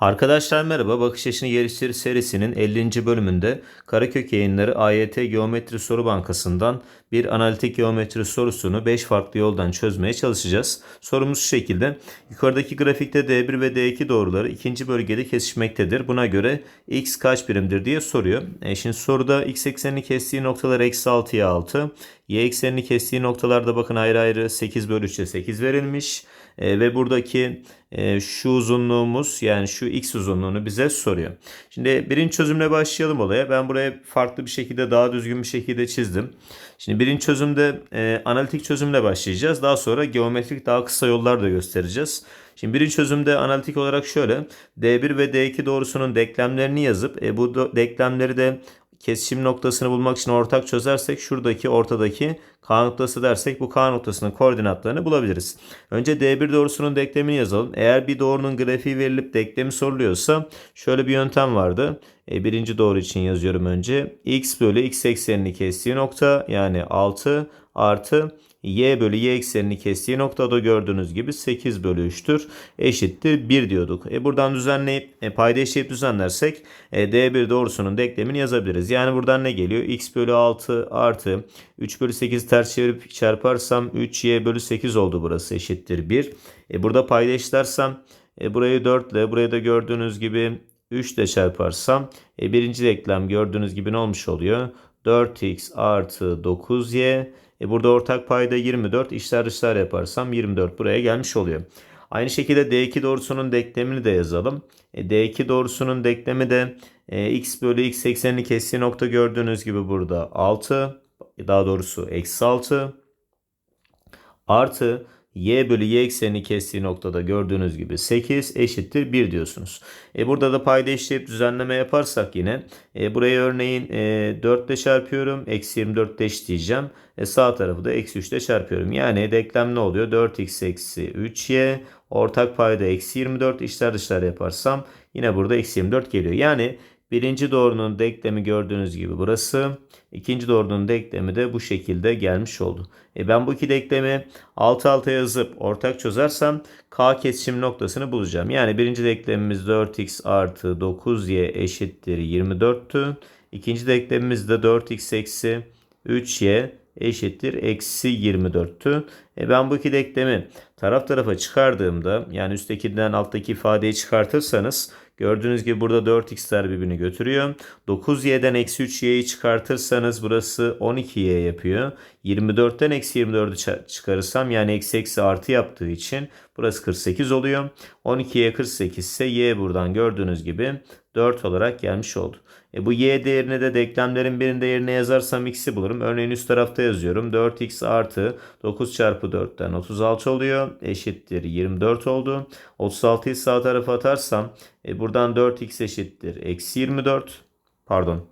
Arkadaşlar merhaba. Bakış Yaşını Geliştir serisinin 50. bölümünde Karakök Yayınları AYT Geometri Soru Bankası'ndan bir analitik geometri sorusunu 5 farklı yoldan çözmeye çalışacağız. Sorumuz şu şekilde. Yukarıdaki grafikte D1 ve D2 doğruları ikinci bölgede kesişmektedir. Buna göre x kaç birimdir diye soruyor. E şimdi soruda x eksenini kestiği noktalar eksi 6'ya 6. Y eksenini kestiği noktalarda bakın ayrı ayrı 8 bölü 3'e 8 verilmiş. E, ve buradaki e, şu uzunluğumuz yani şu x uzunluğunu bize soruyor. Şimdi birinci çözümle başlayalım olaya. Ben buraya farklı bir şekilde daha düzgün bir şekilde çizdim. Şimdi birinci çözümde e, analitik çözümle başlayacağız. Daha sonra geometrik daha kısa yollar da göstereceğiz. Şimdi birinci çözümde analitik olarak şöyle D1 ve D2 doğrusunun denklemlerini yazıp e, bu denklemleri de kesişim noktasını bulmak için ortak çözersek şuradaki ortadaki K noktası dersek bu K noktasının koordinatlarını bulabiliriz. Önce D1 doğrusunun denklemini yazalım. Eğer bir doğrunun grafiği verilip denklemi soruluyorsa şöyle bir yöntem vardı. E, birinci doğru için yazıyorum önce. X bölü x eksenini kestiği nokta yani 6 artı y bölü y eksenini kestiği noktada gördüğünüz gibi 8 bölü 3'tür. Eşittir 1 diyorduk. E buradan düzenleyip e, payda eşleyip düzenlersek e, D1 doğrusunun denklemini yazabiliriz. Yani buradan ne geliyor? x bölü 6 artı 3 bölü 8 ters çevirip çarparsam 3y bölü 8 oldu burası eşittir 1. E, burada payda eşlersem e, burayı 4 ile burayı da gördüğünüz gibi 3 ile çarparsam e, birinci denklem gördüğünüz gibi ne olmuş oluyor? 4x artı 9y e burada ortak payda 24 işler dışlar yaparsam 24 buraya gelmiş oluyor. Aynı şekilde D2 doğrusunun denklemini de yazalım. E, D2 doğrusunun denklemi de e, x bölü x eksenini kestiği nokta gördüğünüz gibi burada 6 daha doğrusu eksi 6 artı y bölü y eksenini kestiği noktada gördüğünüz gibi 8 eşittir 1 diyorsunuz. E burada da payda eşleyip düzenleme yaparsak yine e, buraya örneğin e, 4 ile çarpıyorum. Eksi 24 ile eşleyeceğim. E, sağ tarafı da eksi 3 ile çarpıyorum. Yani denklem ne oluyor? 4x eksi 3y ortak payda eksi 24 işler dışlar yaparsam yine burada eksi 24 geliyor. Yani birinci doğrunun denklemi gördüğünüz gibi burası. İkinci doğrunun denklemi de bu şekilde gelmiş oldu. E ben bu iki denklemi alt alta yazıp ortak çözersem K kesişim noktasını bulacağım. Yani birinci denklemimiz 4x artı 9y eşittir 24'tü. İkinci denklemimiz de 4x eksi 3y eşittir eksi 24'tü. E ben bu iki denklemi taraf tarafa çıkardığımda yani üsttekinden alttaki ifadeyi çıkartırsanız gördüğünüz gibi burada 4x'ler birbirini götürüyor. 9y'den eksi 3y'yi çıkartırsanız burası 12y yapıyor. 24'ten eksi 24'ü çıkarırsam yani eksi eksi artı yaptığı için burası 48 oluyor. 12'ye 48 ise y buradan gördüğünüz gibi 4 olarak gelmiş oldu. E bu y değerini de denklemlerin birinde yerine yazarsam x'i bulurum. Örneğin üst tarafta yazıyorum. 4x artı 9 çarpı 4'ten 36 oluyor. Eşittir 24 oldu. 36'yı sağ tarafa atarsam e buradan 4x eşittir. Eksi 24. Pardon.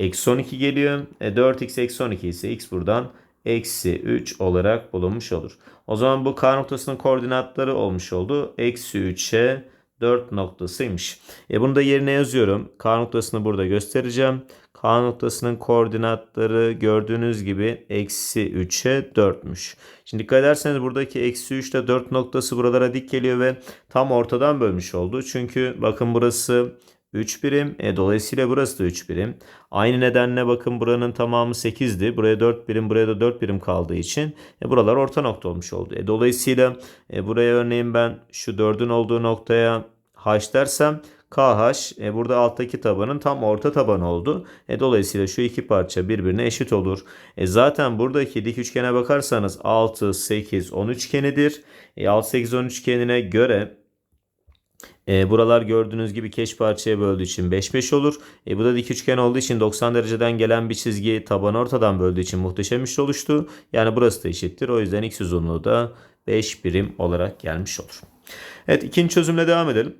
Eksi 12 geliyor. E 4x eksi 12 ise x buradan eksi 3 olarak bulunmuş olur. O zaman bu k noktasının koordinatları olmuş oldu. Eksi 3'e 4 noktasıymış. E bunu da yerine yazıyorum. K noktasını burada göstereceğim. K noktasının koordinatları gördüğünüz gibi eksi 3'e 4'müş. Şimdi dikkat ederseniz buradaki eksi 3 ile 4 noktası buralara dik geliyor ve tam ortadan bölmüş oldu. Çünkü bakın burası 3 birim. E, dolayısıyla burası da 3 birim. Aynı nedenle bakın buranın tamamı 8'di. Buraya 4 birim, buraya da 4 birim kaldığı için e, buralar orta nokta olmuş oldu. E, dolayısıyla e, buraya örneğin ben şu 4'ün olduğu noktaya h dersem KH e, burada alttaki tabanın tam orta tabanı oldu. E, dolayısıyla şu iki parça birbirine eşit olur. E, zaten buradaki dik üçgene bakarsanız 6, 8, 10 üçgenidir. E, 6, 8, 10 üçgenine göre e, buralar gördüğünüz gibi keş parçaya böldüğü için 5 5 olur. E, bu da dik üçgen olduğu için 90 dereceden gelen bir çizgi tabanı ortadan böldüğü için muhteşem üçlü oluştu. Yani burası da eşittir. O yüzden x uzunluğu da 5 birim olarak gelmiş olur. Evet ikinci çözümle devam edelim.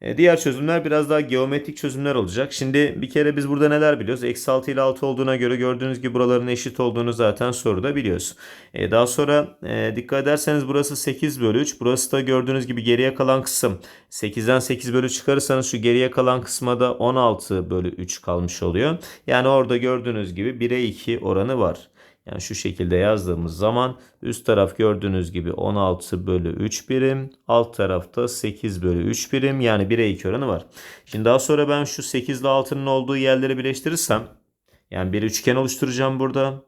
E, diğer çözümler biraz daha geometrik çözümler olacak. Şimdi bir kere biz burada neler biliyoruz? Eksi 6 ile 6 olduğuna göre gördüğünüz gibi buraların eşit olduğunu zaten soruda biliyoruz. E, daha sonra e, dikkat ederseniz burası 8 bölü 3. Burası da gördüğünüz gibi geriye kalan kısım. 8'den 8 bölü çıkarırsanız şu geriye kalan kısma da 16 bölü 3 kalmış oluyor. Yani orada gördüğünüz gibi 1'e 2 oranı var. Yani şu şekilde yazdığımız zaman üst taraf gördüğünüz gibi 16 bölü 3 birim. Alt tarafta 8 bölü 3 birim. Yani 1'e 2 oranı var. Şimdi daha sonra ben şu 8 ile 6'nın olduğu yerleri birleştirirsem yani bir üçgen oluşturacağım burada.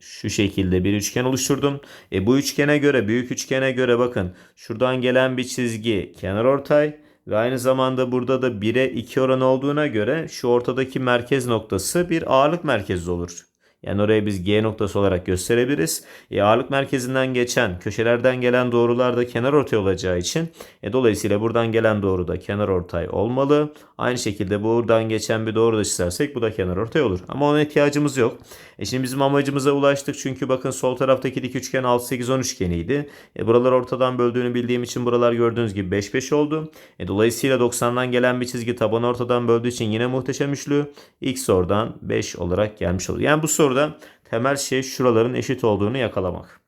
Şu şekilde bir üçgen oluşturdum. E bu üçgene göre, büyük üçgene göre bakın şuradan gelen bir çizgi kenar ortay ve aynı zamanda burada da 1'e 2 oran olduğuna göre şu ortadaki merkez noktası bir ağırlık merkezi olur. Yani oraya biz G noktası olarak gösterebiliriz. E, ağırlık merkezinden geçen, köşelerden gelen doğrular da kenar ortay olacağı için e, dolayısıyla buradan gelen doğru da kenar ortay olmalı. Aynı şekilde buradan geçen bir doğru da çizersek bu da kenar ortay olur. Ama ona ihtiyacımız yok. E şimdi bizim amacımıza ulaştık çünkü bakın sol taraftaki dik üçgen 6 8 10 üçgeniydi. E buralar ortadan böldüğünü bildiğim için buralar gördüğünüz gibi 5 5 oldu. E dolayısıyla 90'dan gelen bir çizgi tabanı ortadan böldüğü için yine muhteşem üçlü. X oradan 5 olarak gelmiş olur. Yani bu soruda temel şey şuraların eşit olduğunu yakalamak.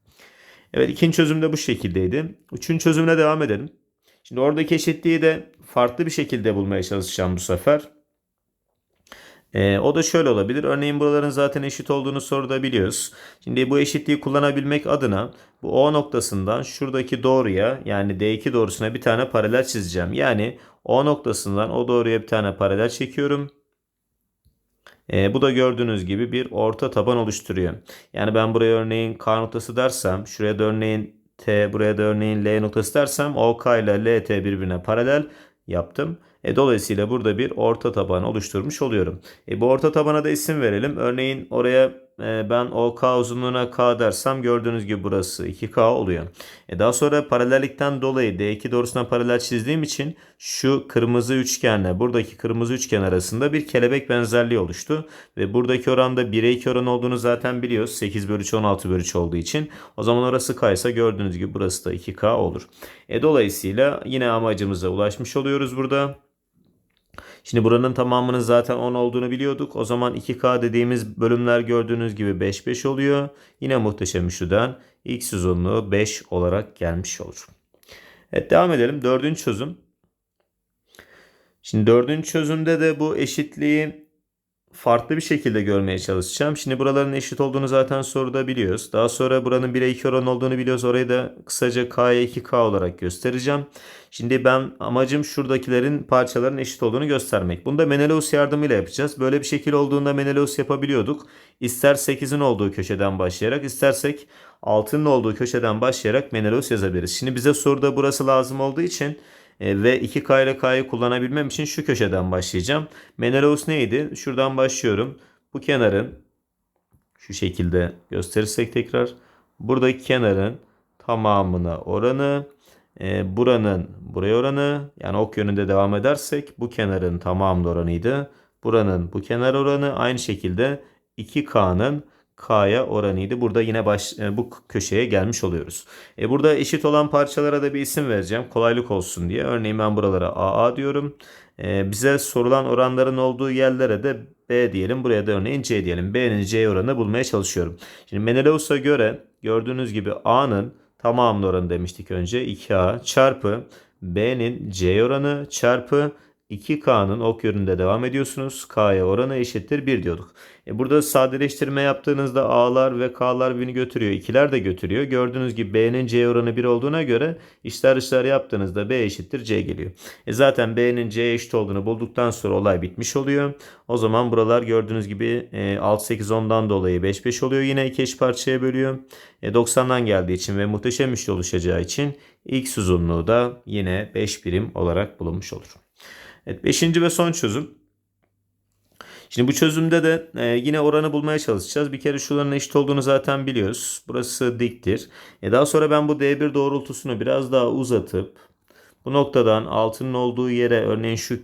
Evet ikinci çözüm de bu şekildeydi. Üçüncü çözümüne devam edelim. Şimdi oradaki eşitliği de farklı bir şekilde bulmaya çalışacağım bu sefer. E, o da şöyle olabilir. Örneğin buraların zaten eşit olduğunu soruda biliyoruz. Şimdi bu eşitliği kullanabilmek adına bu O noktasından şuradaki doğruya yani D2 doğrusuna bir tane paralel çizeceğim. Yani O noktasından o doğruya bir tane paralel çekiyorum. E, bu da gördüğünüz gibi bir orta taban oluşturuyor. Yani ben buraya örneğin K noktası dersem, şuraya da örneğin T, buraya da örneğin L noktası dersem OK ile LT birbirine paralel yaptım. E, dolayısıyla burada bir orta taban oluşturmuş oluyorum. E, bu orta tabana da isim verelim. Örneğin oraya ben OK uzunluğuna K dersem gördüğünüz gibi burası 2K oluyor. E daha sonra paralellikten dolayı D2 doğrusuna paralel çizdiğim için şu kırmızı üçgenle buradaki kırmızı üçgen arasında bir kelebek benzerliği oluştu. Ve buradaki oranda 1'e 2 oran olduğunu zaten biliyoruz. 8 bölü 3 16 bölü 3 olduğu için. O zaman orası K ise gördüğünüz gibi burası da 2K olur. E dolayısıyla yine amacımıza ulaşmış oluyoruz burada. Şimdi buranın tamamının zaten 10 olduğunu biliyorduk. O zaman 2K dediğimiz bölümler gördüğünüz gibi 5 5 oluyor. Yine muhteşem üçlüden x uzunluğu 5 olarak gelmiş olur. Evet devam edelim. Dördüncü çözüm. Şimdi dördüncü çözümde de bu eşitliği farklı bir şekilde görmeye çalışacağım. Şimdi buraların eşit olduğunu zaten soruda biliyoruz. Daha sonra buranın 1'e 2 oran olduğunu biliyoruz. Orayı da kısaca K'ya 2K olarak göstereceğim. Şimdi ben amacım şuradakilerin parçaların eşit olduğunu göstermek. Bunu da Menelaus yardımıyla yapacağız. Böyle bir şekil olduğunda Menelaus yapabiliyorduk. İster 8'in olduğu köşeden başlayarak istersek 6'nın olduğu köşeden başlayarak Menelaus yazabiliriz. Şimdi bize soruda burası lazım olduğu için e, ve 2K ile K'yı kullanabilmem için şu köşeden başlayacağım. Menelaus neydi? Şuradan başlıyorum. Bu kenarın şu şekilde gösterirsek tekrar buradaki kenarın tamamına oranı e, buranın buraya oranı yani ok yönünde devam edersek bu kenarın tamamı oranıydı. Buranın bu kenar oranı aynı şekilde 2K'nın K'ya oranıydı. Burada yine baş, e, bu köşeye gelmiş oluyoruz. E burada eşit olan parçalara da bir isim vereceğim. Kolaylık olsun diye. Örneğin ben buralara AA diyorum. E, bize sorulan oranların olduğu yerlere de B diyelim. Buraya da örneğin C diyelim. B'nin C oranını bulmaya çalışıyorum. Şimdi Menelaus'a göre gördüğünüz gibi A'nın tamamlı oranı demiştik önce. 2A çarpı B'nin C oranı çarpı 2K'nın ok yönünde devam ediyorsunuz. K'ya oranı eşittir 1 diyorduk. E burada sadeleştirme yaptığınızda A'lar ve K'lar birbirini götürüyor. 2'ler de götürüyor. Gördüğünüz gibi B'nin C oranı 1 olduğuna göre işler işler yaptığınızda B eşittir C geliyor. E zaten B'nin C eşit olduğunu bulduktan sonra olay bitmiş oluyor. O zaman buralar gördüğünüz gibi e, 6 8 10'dan dolayı 5 5 oluyor. Yine iki eş parçaya bölüyor. E, 90'dan geldiği için ve muhteşem üçlü oluşacağı için X uzunluğu da yine 5 birim olarak bulunmuş olur. Evet, beşinci ve son çözüm. Şimdi bu çözümde de e, yine oranı bulmaya çalışacağız. Bir kere şuların eşit olduğunu zaten biliyoruz. Burası diktir. E, daha sonra ben bu D1 doğrultusunu biraz daha uzatıp bu noktadan altının olduğu yere örneğin şu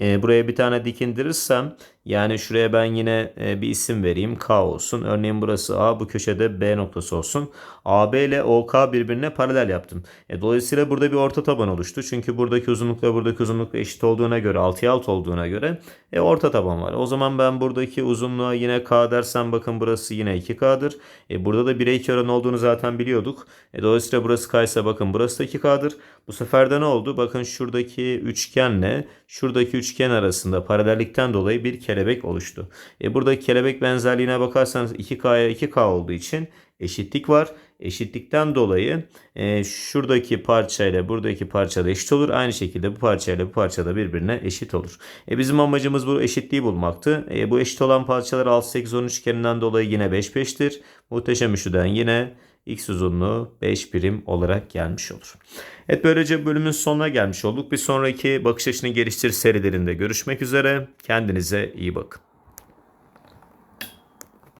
e, buraya bir tane dik indirirsem yani şuraya ben yine e, bir isim vereyim. K olsun. Örneğin burası A bu köşede B noktası olsun. AB ile OK birbirine paralel yaptım. E, dolayısıyla burada bir orta taban oluştu. Çünkü buradaki uzunlukla buradaki uzunluk eşit olduğuna göre 6'ya 6 olduğuna göre e, orta taban var. O zaman ben buradaki uzunluğa yine K dersem bakın burası yine 2K'dır. E, burada da 1'e 2 oran olduğunu zaten biliyorduk. E, dolayısıyla burası K ise bakın burası da 2K'dır. Bu sefer de ne oldu? Bakın şuradaki üçgenle şuradaki üçgen arasında paralellikten dolayı bir kenar kelebek oluştu. E burada kelebek benzerliğine bakarsanız 2K'ya 2K olduğu için eşitlik var. Eşitlikten dolayı e, şuradaki parça ile buradaki parça da eşit olur. Aynı şekilde bu parça ile bu parça da birbirine eşit olur. E, bizim amacımız bu eşitliği bulmaktı. E, bu eşit olan parçalar 6, 8, 10 üçgeninden dolayı yine 5, 5'tir. Muhteşem üçlüden yine x uzunluğu 5 birim olarak gelmiş olur. Evet böylece bölümün sonuna gelmiş olduk. Bir sonraki bakış açını geliştir serilerinde görüşmek üzere. Kendinize iyi bakın.